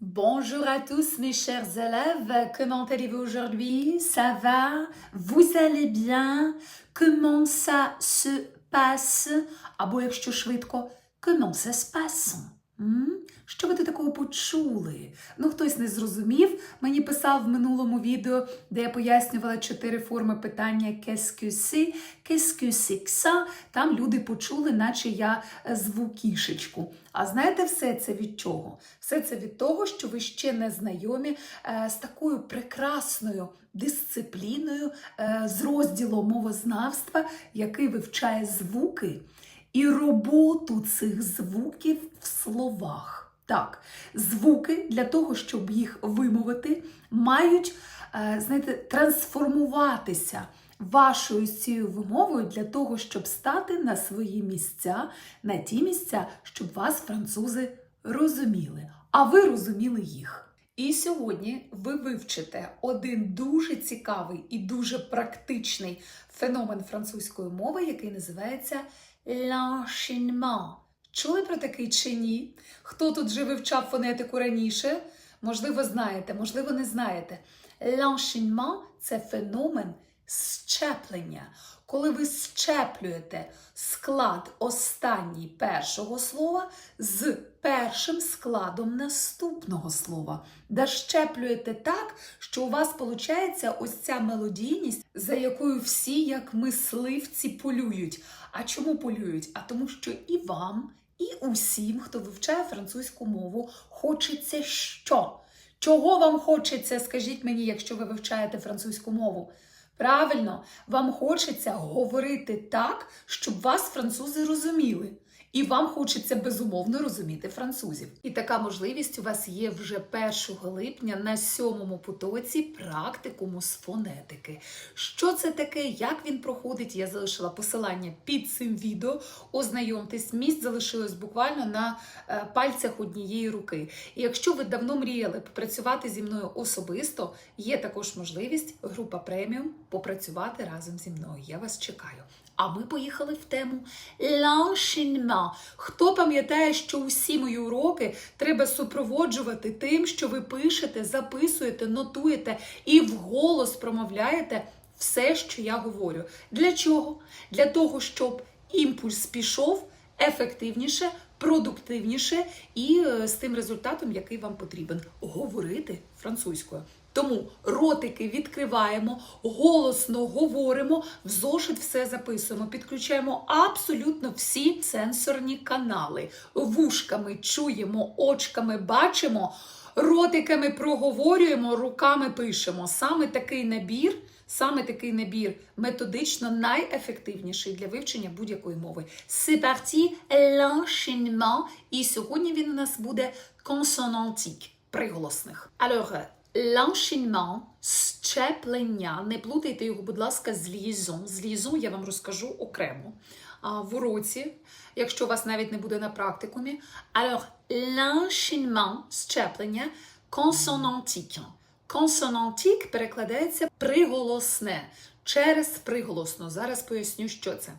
Bonjour à tous mes chers élèves, comment allez-vous aujourd'hui Ça va Vous allez bien Comment ça se passe Або якщо швидко, comment ça se passe М? Що ви до такого почули? Ну, хтось не зрозумів. Мені писав в минулому відео, де я пояснювала чотири форми питання que ça. Там люди почули, наче я е, зву кішечку. А знаєте, все це від чого? Все це від того, що ви ще не знайомі е, з такою прекрасною дисципліною, е, з розділом мовознавства, який вивчає звуки і роботу цих звуків в словах. Так, звуки для того, щоб їх вимовити, мають е, знаєте, трансформуватися вашою цією вимовою для того, щоб стати на свої місця, на ті місця, щоб вас французи розуміли, а ви розуміли їх. І сьогодні ви вивчите один дуже цікавий і дуже практичний феномен французької мови, який називається l'enchaînement. Чули про такий чи ні? Хто тут вже вивчав фонетику раніше? Можливо, знаєте, можливо, не знаєте. L'enchaînement – це феномен щеплення. Коли ви щеплюєте склад останній першого слова з першим складом наступного слова, да щеплюєте так, що у вас виходить ось ця мелодійність, за якою всі, як мисливці, полюють. А чому полюють? А тому, що і вам, і усім, хто вивчає французьку мову, хочеться що? Чого вам хочеться, скажіть мені, якщо ви вивчаєте французьку мову? Правильно, вам хочеться говорити так, щоб вас французи розуміли. І вам хочеться безумовно розуміти французів. І така можливість у вас є вже 1 липня на сьомому потоці практикуму з фонетики. Що це таке, як він проходить? Я залишила посилання під цим відео. Ознайомтесь, місць залишилось буквально на е, пальцях однієї руки. І якщо ви давно мріяли попрацювати зі мною особисто, є також можливість група преміум попрацювати разом зі мною. Я вас чекаю. А ми поїхали в тему l'enchaînement. Хто пам'ятає, що усі мої уроки треба супроводжувати тим, що ви пишете, записуєте, нотуєте і вголос промовляєте все, що я говорю. Для чого? Для того, щоб імпульс пішов ефективніше, продуктивніше і е, з тим результатом, який вам потрібен говорити французькою. Тому ротики відкриваємо, голосно говоримо, в зошит все записуємо, підключаємо абсолютно всі сенсорні канали. Вушками чуємо, очками бачимо, ротиками проговорюємо, руками пишемо. Саме такий набір. Саме такий набір методично найефективніший для вивчення будь-якої мови. C'est parti, l'enchaînement. І сьогодні він у нас буде consonantique, приголосних. Alors, L'enchaînement, щеплення, не плутайте його, будь ласка, з liaison. З liaison я вам розкажу окремо в уроці, якщо у вас навіть не буде на практикумі. Alors, l'enchaînement, щеплення, consonantique. Consonantique перекладається приголосне через приголосно. Зараз поясню, що це.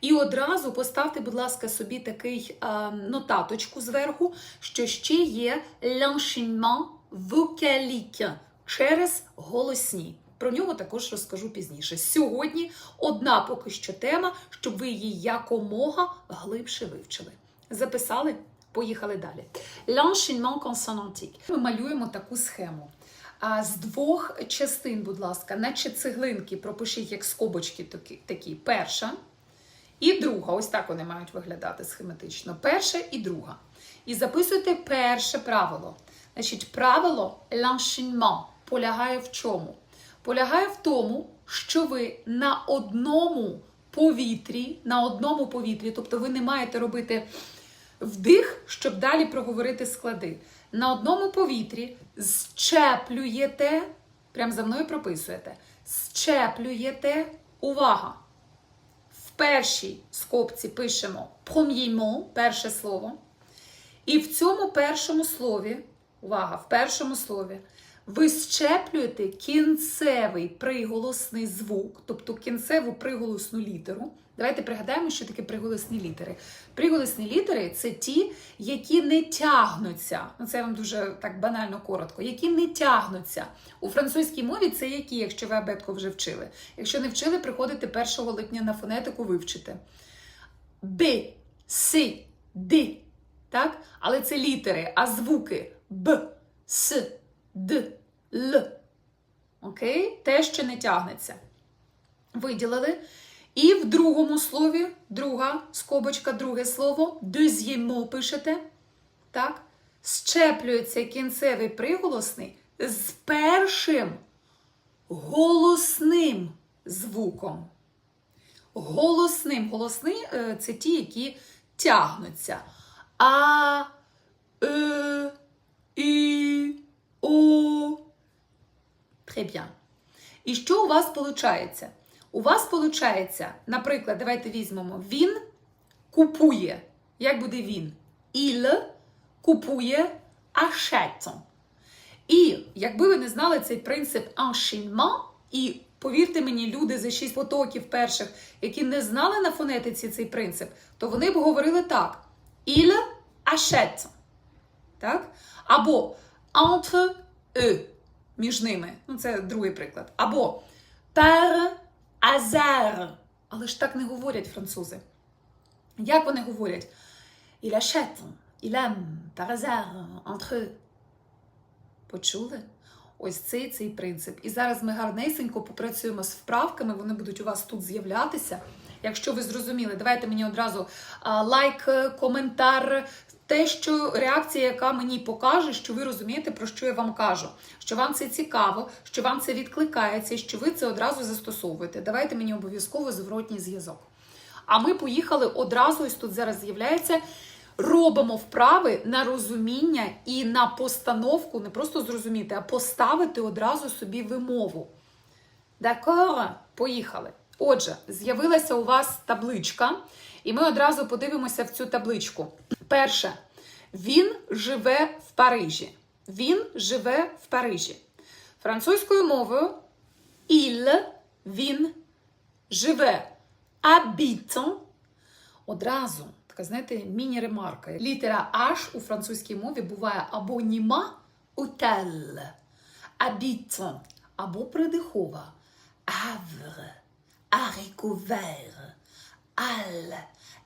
І одразу поставте, будь ласка, собі такий а, нотаточку зверху, що ще є l'enchaînement vocalique через голосні. Про нього також розкажу пізніше. Сьогодні одна поки що тема, щоб ви її якомога глибше вивчили. Записали? Поїхали далі. L'enchaînement consonantique. Ми малюємо таку схему. А з двох частин, будь ласка, наче цеглинки, пропишіть як скобочки такі. Перша і друга. Ось так вони мають виглядати схематично. Перша і друга. І записуйте перше правило. Значить, правило l'enchaînement полягає в чому? Полягає в тому, що ви на одному повітрі, на одному повітрі, тобто ви не маєте робити вдих, щоб далі проговорити склади. На одному повітрі щеплюєте, прямо за мною прописуєте, щеплюєте, увага! В першій скобці пишемо premier перше слово. І в цьому першому слові, увага, в першому слові ви щеплюєте кінцевий приголосний звук, тобто кінцеву приголосну літеру. Давайте пригадаємо, що таке приголосні літери. Приголосні літери це ті, які не тягнуться. Ну, це я вам дуже так банально коротко, які не тягнуться. У французькій мові це які, якщо ви абетку вже вчили. Якщо не вчили, приходите 1 липня на фонетику, вивчите. Б, С, Д. Так? Але це літери, а звуки Б, С, Д, Л. Окей? Те, що не тягнеться. Виділили. І в другому слові, друга скобочка, друге слово, mot пишете. Так? Щеплюється кінцевий приголосний з першим голосним звуком. Голосним. Голосний е, це ті, які тягнуться. А, е, і, о. Très bien. І що у вас виходить? У вас виходить, наприклад, давайте візьмемо, він купує. Як буде він? Il купує achète. І якби ви не знали цей принцип enchaînement, і повірте мені, люди за шість потоків перших, які не знали на фонетиці цей принцип, то вони б говорили так: il achète. Так? Або entre eux, між ними. Ну, це другий приклад. Або par hasard. Але ж так не говорять французи. Як вони говорять? Il achète, il aime, par hasard, entre eux. Почули? Ось цей цей принцип. І зараз ми гарнесенько попрацюємо з вправками, вони будуть у вас тут з'являтися. Якщо ви зрозуміли, давайте мені одразу лайк, коментар, те, що реакція, яка мені покаже, що ви розумієте, про що я вам кажу, що вам це цікаво, що вам це відкликається, що ви це одразу застосовуєте. Давайте мені обов'язково зворотній зв'язок. А ми поїхали одразу, ось тут зараз з'являється. Робимо вправи на розуміння і на постановку, не просто зрозуміти, а поставити одразу собі вимову. Дакор, поїхали. Отже, з'явилася у вас табличка, і ми одразу подивимося в цю табличку. Перше, він живе в Парижі. Він живе в Парижі. Французькою мовою il, він живе. Habitant одразу, така, знаєте, міні-ремарка. Літера H у французькій мові буває або німа hôtel, habitant, або придихова havre, haricot vert, al,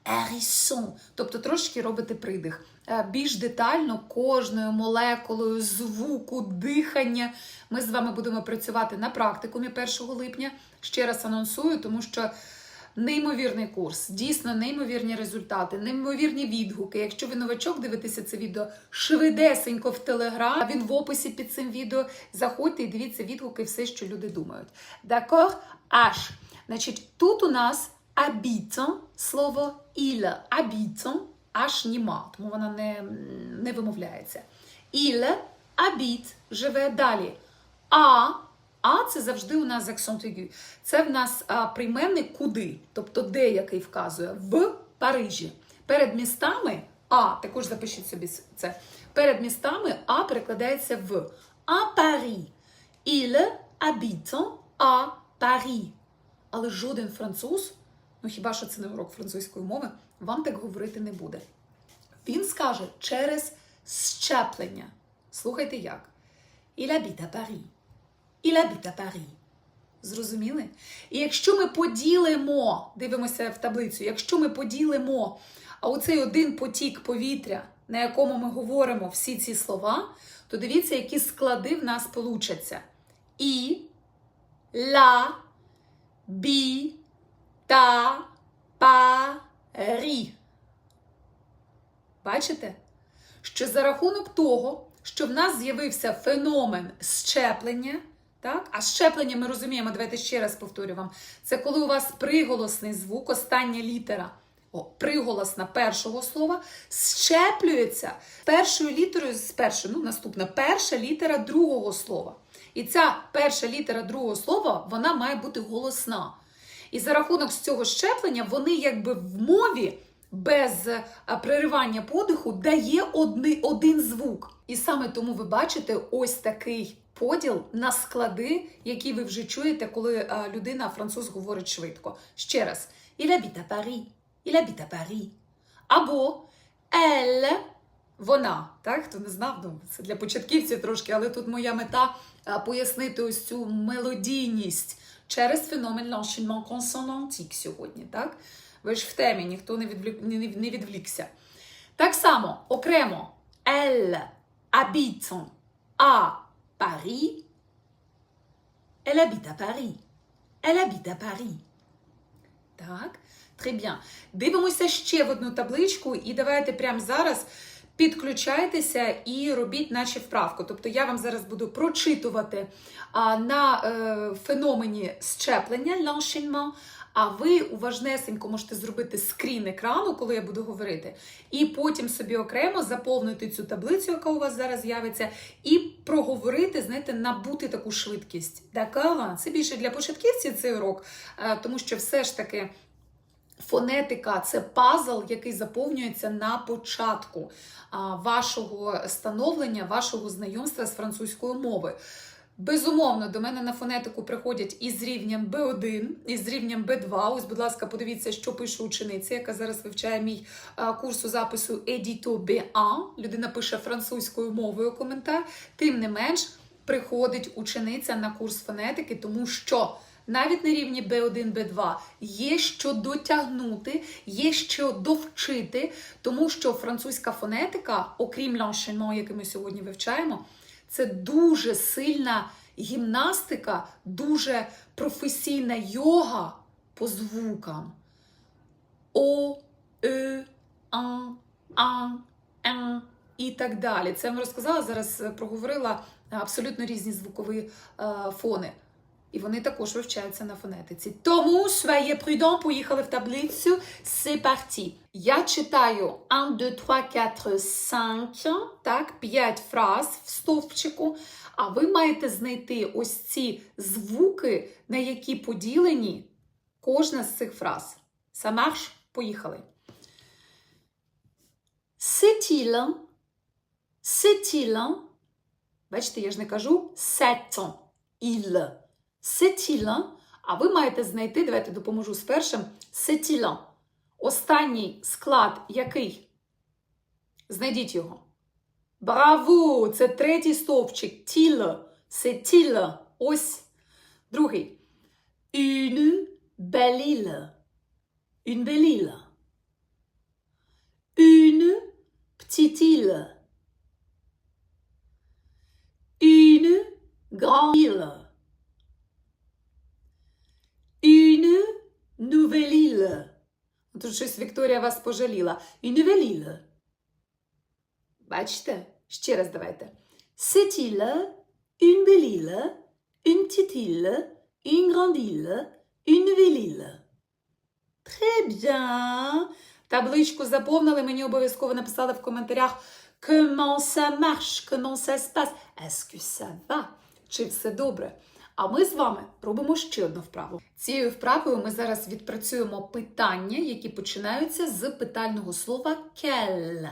hérisson. Тобто трошки робите придих. Е, Більш детально кожною молекулою звуку, дихання. Ми з вами будемо працювати на практикумі 1 липня. Ще раз анонсую, тому що Неймовірний курс, дійсно неймовірні результати, неймовірні відгуки. Якщо ви новачок дивитеся це відео швидесенько в телеграм, він в описі під цим відео. Заходьте і дивіться відгуки, все, що люди думають. D'accord? Аж. Значить, тут у нас habitant, слово il, habitant, аж німа, тому вона не, не вимовляється. Il habite, живе далі. А а це завжди у нас акцент aigu. Це в нас а, прийменник куди, тобто де який вказує в Парижі. Перед містами А, також запишіть собі це. Перед містами А перекладається в А Парі. Il habite à Paris. Але жоден француз, ну хіба що це не урок французької мови, вам так говорити не буде. Він скаже через щеплення. Слухайте як. Il habite à. Il habite à. Зрозуміли? І якщо ми поділимо, дивимося в таблицю, якщо ми поділимо а оцей один потік повітря, на якому ми говоримо всі ці слова, то дивіться, які склади в нас получаться. І, ла, бі, та, па, рі. Бачите? Що за рахунок того, що в нас з'явився феномен щеплення, так? А щеплення ми розуміємо, давайте ще раз повторю вам. Це коли у вас приголосний звук, остання літера, о, приголосна першого слова, щеплюється першою літерою з першою, ну наступна перша літера другого слова. І ця перша літера другого слова вона має бути голосна. І за рахунок цього щеплення вони якби в мові без е, переривання подиху дає одни, один звук. І саме тому ви бачите ось такий поділ на склади, які ви вже чуєте, коли е, людина француз говорить швидко. Ще раз: Il habite à Paris. Il habite à Paris. Або elle, вона. Так, хто не знав, ну, це для початківців трошки, але тут моя мета е, пояснити ось цю мелодійність через феномен l'enchaînement consonantique сьогодні. Так? Ви ж в темі, ніхто не, відвлік, не відвлікся. Так само, окремо, elle habite à Paris. Elle habite à Paris. Elle habite à Paris. Так, très bien. Дивимося ще в одну табличку, і давайте прямо зараз підключайтеся і робіть наші вправку. Тобто я вам зараз буду прочитувати а, на е, феномені щеплення, l'enchaînement, а ви уважнесенько можете зробити скрін екрану, коли я буду говорити, і потім собі окремо заповнити цю таблицю, яка у вас зараз з'явиться, і проговорити, знаєте, набути таку швидкість. D'accord? Це більше для початківців цей урок, е, тому що все ж таки. Фонетика це пазл, який заповнюється на початку вашого становлення, вашого знайомства з французькою мовою. Безумовно, до мене на фонетику приходять із рівнем B1, із рівнем B2. Ось, будь ласка, подивіться, що пише учениця, яка зараз вивчає мій а, курсу запису Edito B1. Людина пише французькою мовою коментар. Тим не менш, приходить учениця на курс фонетики, тому що навіть на рівні B1, B2 є що дотягнути, є що довчити, тому що французька фонетика, окрім l'enchaînement, який ми сьогодні вивчаємо, це дуже сильна гімнастика, дуже професійна йога по звукам. О, Е, Ан, Ан, Ен і так далі. Це я вам розказала, зараз е, проговорила абсолютно різні звукові е, фони. І вони також вивчаються на фонетиці. Тому soyez prudent, поїхали в таблицю. C'est parti. Я читаю 1, 2, 3, 4, 5, так, 5 фраз в стовпчику. А ви маєте знайти ось ці звуки, на які поділені кожна з цих фраз. Ça marche? Поїхали. C'est-il? Бачите, я ж не кажу c'est il. C'est-il? А ви маєте знайти, давайте допоможу з першим. C'est-il? Останній склад який? Знайдіть його. Браво! Це третій стовпчик. Тіл. C'est-il? Ось. Другий. Une belle. Une belle. Une petite île. Une grande île. Une nouvelle île. Тут щось Вікторія вас пожаліла. Une nouvelle île. Бачите? Ще раз давайте. Île, une belle une île, une grande île, une nouvelle. Très bien. Табличку заповнили, мені обов'язково написали в коментарях Comment ça marche? Comment ça se passe? Est-ce que ça va? Чи все добре? А ми з вами робимо ще одну вправу. Цією вправою ми зараз відпрацюємо питання, які починаються з питального слова quel.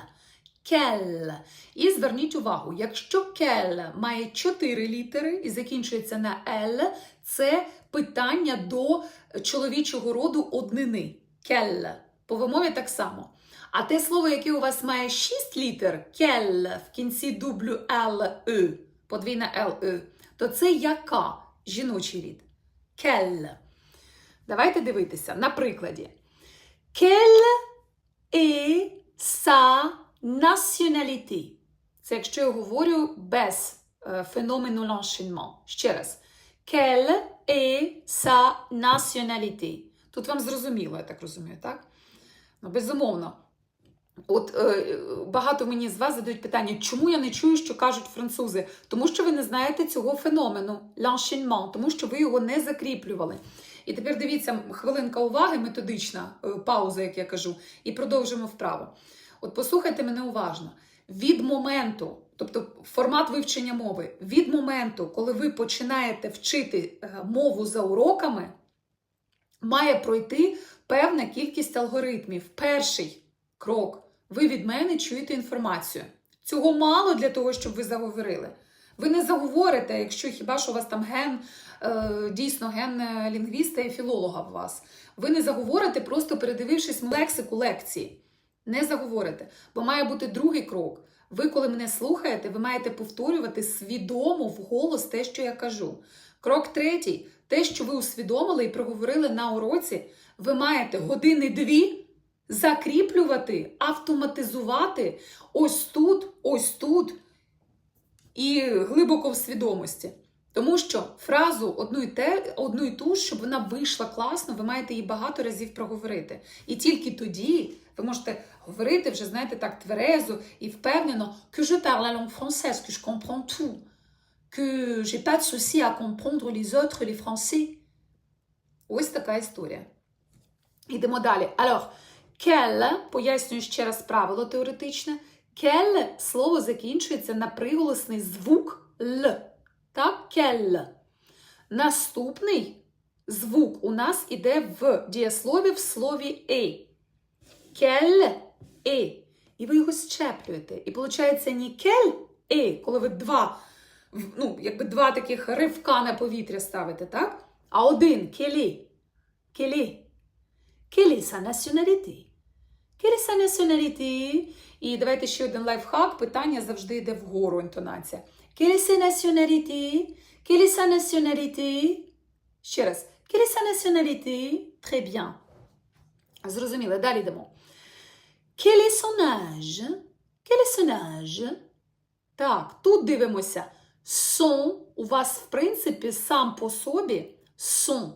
Quel. І зверніть увагу, якщо quel має чотири літери і закінчується на L, це питання до чоловічого роду однини. Quel. По вимові так само. А те слово, яке у вас має шість літер, quel, в кінці дублю E, подвійна E, то це яка? Жіночий рід. Quel. Давайте дивитися на прикладі. Quelle est sa nationalité? Це якщо я говорю без е, феномену l'enchaînement. Ще раз. Quelle est sa nationalité? Тут вам зрозуміло, я так розумію, так? Ну, безумовно. От е, багато мені з вас задають питання, чому я не чую, що кажуть французи? Тому що ви не знаєте цього феномену l'enchaînement, тому що ви його не закріплювали. І тепер дивіться, хвилинка уваги, методична е, пауза, як я кажу, і продовжимо вправо. От послухайте мене уважно. Від моменту, тобто формат вивчення мови, від моменту, коли ви починаєте вчити е, мову за уроками, має пройти певна кількість алгоритмів. Перший крок. Ви від мене чуєте інформацію. Цього мало для того, щоб ви заговорили. Ви не заговорите, якщо хіба що у вас там ген, е, дійсно ген е, лінгвіста і філолога в вас. Ви не заговорите, просто передивившись лексику лекції. Не заговорите. Бо має бути другий крок. Ви, коли мене слухаєте, ви маєте повторювати свідомо вголос те, що я кажу. Крок третій те, що ви усвідомили і проговорили на уроці, ви маєте години-дві закріплювати, автоматизувати ось тут, ось тут і глибоко в свідомості. Тому що фразу одну і, те, одну і ту, щоб вона вийшла класно, ви маєте її багато разів проговорити. І тільки тоді ви можете говорити вже, знаєте, так тверезо і впевнено, que je parle la langue française, que je comprends tout, que j'ai pas de souci à comprendre les autres, les français. Ось така історія. Йдемо далі. Alors, quel, пояснюю ще раз правило теоретичне. Quel слово закінчується на приголосний звук Л. Так, quel. Наступний звук у нас іде в дієслові в слові «е». Quel «е». І ви його щеплюєте. І виходить не quel «е», коли ви два, ну, якби два таких ривка на повітря ставите, так? А один «quel est». Quelle est sa nationalité? Quelle est sa nationalité? І давайте ще один лайфхак. Питання завжди йде вгору інтонація. Quelle est sa nationalité? Quelle est sa nationalité? Ще раз. Quelle est sa nationalité? Très bien. Зрозуміло, далі йдемо. Quel est son âge? Quel est son âge? Так, тут дивимося. Son у вас, в принципі, сам по собі son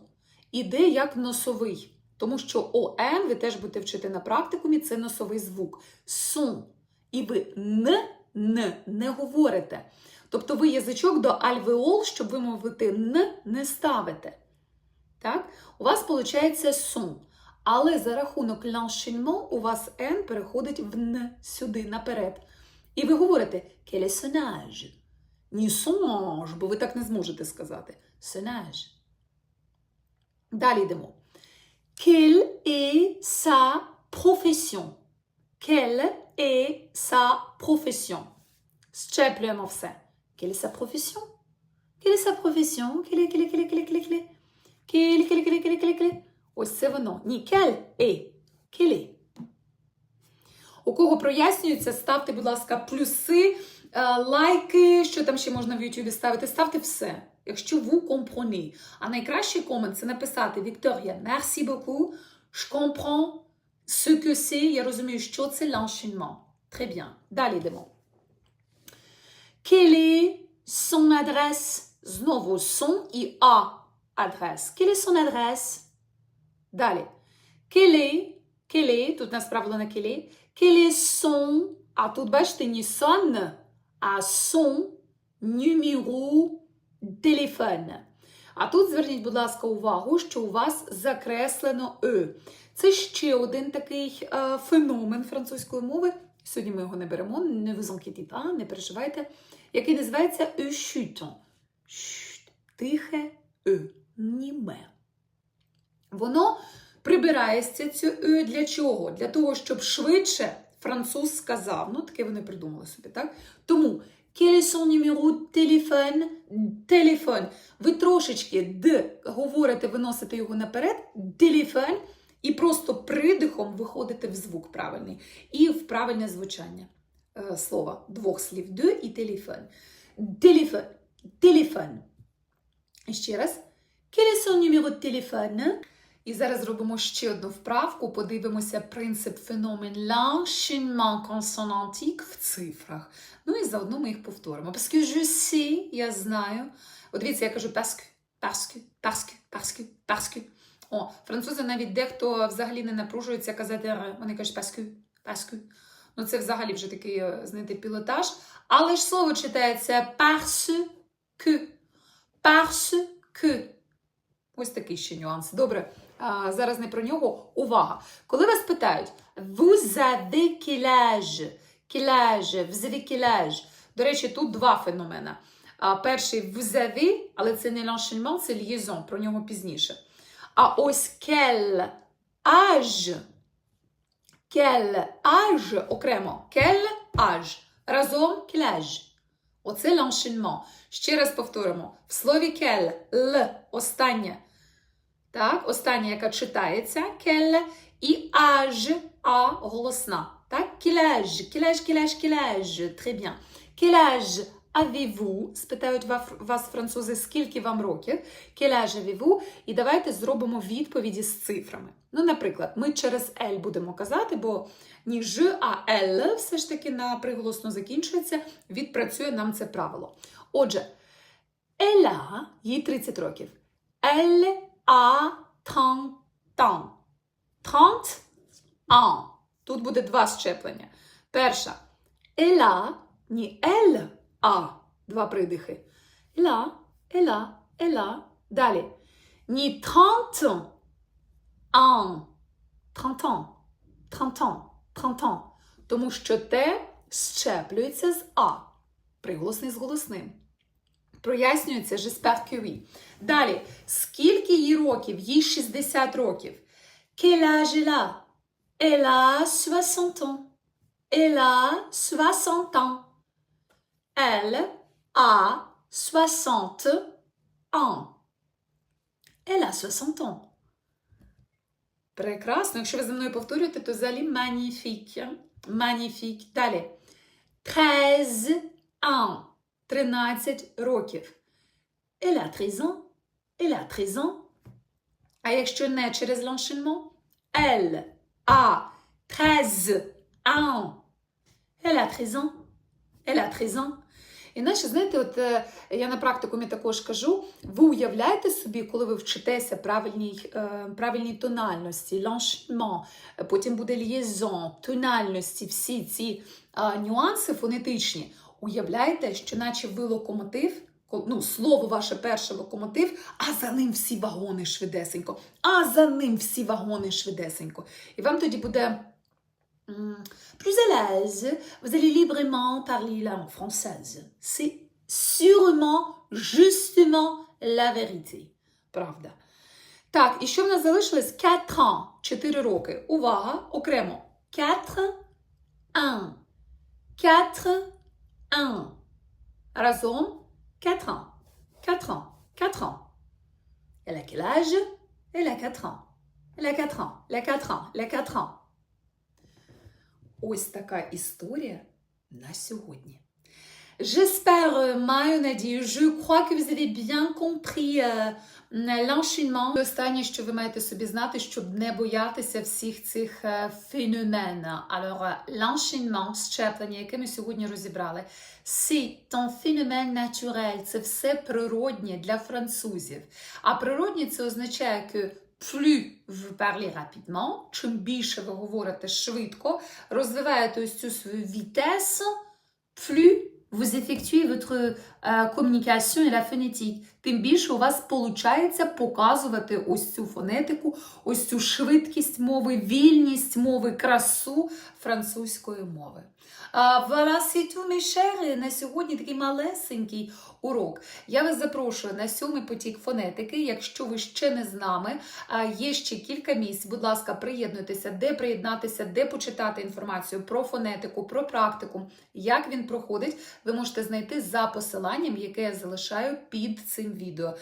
іде як носовий. Тому що ОН ви теж будете вчити на практикумі, це носовий звук. Сун. І ви н, н не говорите. Тобто ви язичок до альвеол, щоб вимовити н, не ставите. Так? У вас виходить сун. Але за рахунок l'enchaînement у вас Н переходить в Н сюди, наперед. І ви говорите est? Ні son бо ви так не зможете сказати. Son. Далі йдемо. Quelle est sa profession? Quelle est sa profession? Щеплюємо все. Quelle est sa profession? Quelle est sa profession? Quelle est, quelle est, quelle est, quelle est, quelle est, quelle est? Quelle est, quelle est, quelle est, quelle est? Ось це воно. Ні, quelle est. Quelle est. У кого прояснюється, ставте, будь ласка, плюси, е, лайки, що там ще можна в Ютубі ставити. Ставте все, якщо ви компроні. А найкращий комент це написати Вікторія, merci beaucoup, je comprends ce que c'est, я розумію, що це l'enchaînement. Très bien. Далі йдемо. Quelle est son adresse? Знову son і а адрес. Quelle est son adresse? Далі. Quelle est, quelle est, тут у нас правило на quelle est, quel est son, а тут бачите, не son, а son numéro téléphone. А тут зверніть, будь ласка, увагу, що у вас закреслено «е». Це ще один такий е, феномен французької мови. Сьогодні ми його не беремо, не inquiétez не переживайте, який називається «е Тихе «е», німе. Воно прибирається цю «е» для чого? Для того, щоб швидше француз сказав. Ну, таке вони придумали собі, так? Тому quel est son numéro de téléphone? Телефон. Ви трошечки д говорите, виносите його наперед, телефон, і просто придихом виходите в звук правильний. І в правильне звучання е, слова. Двох слів де і телефон. Телефон. Телефон. Ще раз. Quel est son numéro de téléphone? І зараз зробимо ще одну вправку, подивимося принцип феномен l'enchaînement consonantique в цифрах. Ну і заодно ми їх повторимо. Parce que je sais, я знаю. От дивіться, я кажу parce que, parce que, parce parce parce. О, французи навіть дехто взагалі не напружується казати. Вони кажуть parce que, parce. Ну це взагалі вже такий, е, знаєте, пілотаж. Але ж слово читається parce que. Parce que. Ось такий ще нюанс. Добре, а, зараз не про нього. Увага! Коли вас питають vous avez quel? Quel quel? До речі, тут два феномена. А, перший vous але це не l'enchaînement, це liaison, про нього пізніше. А ось quel âge? Quel âge окремо. Quel âge? Разом quel âge? Оце l'enchaînement. Ще раз повторимо. В слові кель л останнє. Так, остання, яка читається, кель, і аж, а голосна. Так, кілеж, кілеж, кілеж. Très bien. Кілеж avez-vous? Спитають вас французи, скільки вам років. Кілеж avez-vous? І давайте зробимо відповіді з цифрами. Ну, наприклад, ми через L будемо казати, бо ні ж, а L все ж таки на приголосно закінчується, відпрацює нам це правило. Отже, Еля, їй 30 років. Elle a 30 ans. 30 ans. Тут буде два щеплення. Перша. Еля, ні ель, а. Два придихи. Еля, еля, еля. Далі. Ні 30 ans. 30 ans. 30 ans. 30 ans. Тому що те щеплюється з а. Приголосний з голосним. Прояснюється j'espère que oui. Далі, скільки їй років? Їй 60 років. Quel âge elle a? Elle a 60 ans. Elle a 60 ans. Elle a 60 ans. Elle a 60 ans. Прекрасно. Якщо ви за мною повторюєте, то взагалі magnifique. Magnifique. Далі. 13 ans. 13 років. Elle a 13 ans. Elle a 13 ans. А якщо не через l'enchaînement? Elle a 13 ans. Elle a 13 ans. Elle a 13 ans. Іначе, знаєте, от е, я на практикумі також кажу, ви уявляєте собі, коли ви вчитеся правильній, е, правильній тональності, е, потім буде liaison, тональності, всі ці е, нюанси фонетичні. Уявляєте, що наче ви локомотив, ну, слово ваше перше локомотив, а за ним всі вагони швидесенько, а за ним всі вагони швидесенько. І вам тоді буде plus à l'aise, vous allez librement parler la langue française. C'est sûrement, justement, la vérité. Правда. Так, і що в нас залишилось? 4 ans, 4 роки. Увага, окремо. 4, 1. 4, 1. Разом 4 ans. 4 ans. 4 ans. Elle a quel âge Elle a 4 ans. Elle a 4 ans. Elle a 4 ans. Elle a 4 ans. Ось така історія на сьогодні. J'espère, euh, маю надію, je crois que vous avez bien compris euh, l'enchaînement. Останнє, що ви маєте собі знати, щоб не боятися всіх цих феномен. Alors, euh, l'enchaînement, щеплення, яке ми сьогодні розібрали, c'est un phénomène naturel, це все природнє для французів. А природнє це означає, que plus vous parlez rapidement, чим більше ви говорите швидко, розвиваєте ось цю свою vitesse, plus vous effectuez votre euh, communication et la phonétique. Тим більше у вас виходить показувати ось цю фонетику, ось цю швидкість мови, вільність мови, красу французької мови. Voilà, c'est tout, mes chers. На сьогодні такий малесенький урок. Я вас запрошую на сьомий потік фонетики. Якщо ви ще не з нами, є ще кілька місць. Будь ласка, приєднуйтеся, де приєднатися, де почитати інформацію про фонетику, про практику, як він проходить. Ви можете знайти за посиланням, яке я залишаю під цим відео.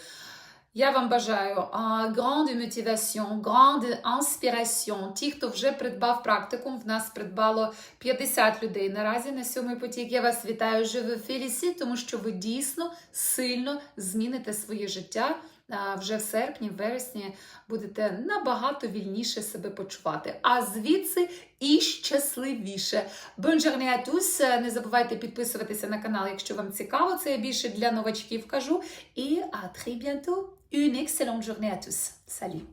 Я вам бажаю а, grande motivation, grande inspiration. Ті, хто вже придбав практикум, в нас придбало 50 людей наразі на сьомий потік. Я вас вітаю, vous félicite, тому що ви дійсно сильно зміните своє життя. А, Вже в серпні, в вересні будете набагато вільніше себе почувати. А звідси і щасливіше. À tous! Не забувайте підписуватися на канал, якщо вам цікаво. Це я більше для новачків кажу. І très bientôt! Une excellente journée à tous. Salut!